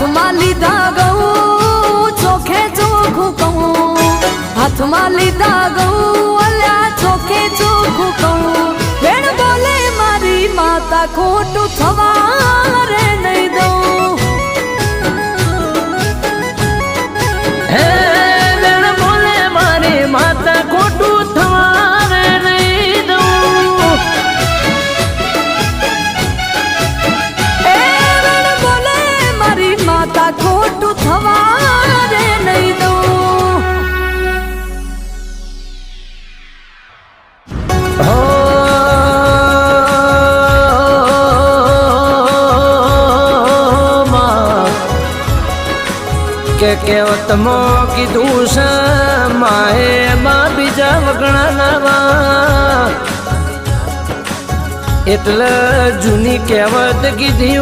હાથમાં લીધા ગૌ ચોખે ચોખું કહું. હાથમાં લીધા ગૌ અલ્યા ચોખે ચોખું કહું. વેણ બોલે મારી માતા ખોટું થવા. માતા ખોટું થવા રે નહીં દઉં કે માં. કે કીધું છે, માએ માં બીજા વગણા નાવા એટલે જૂની કહેવત કીધી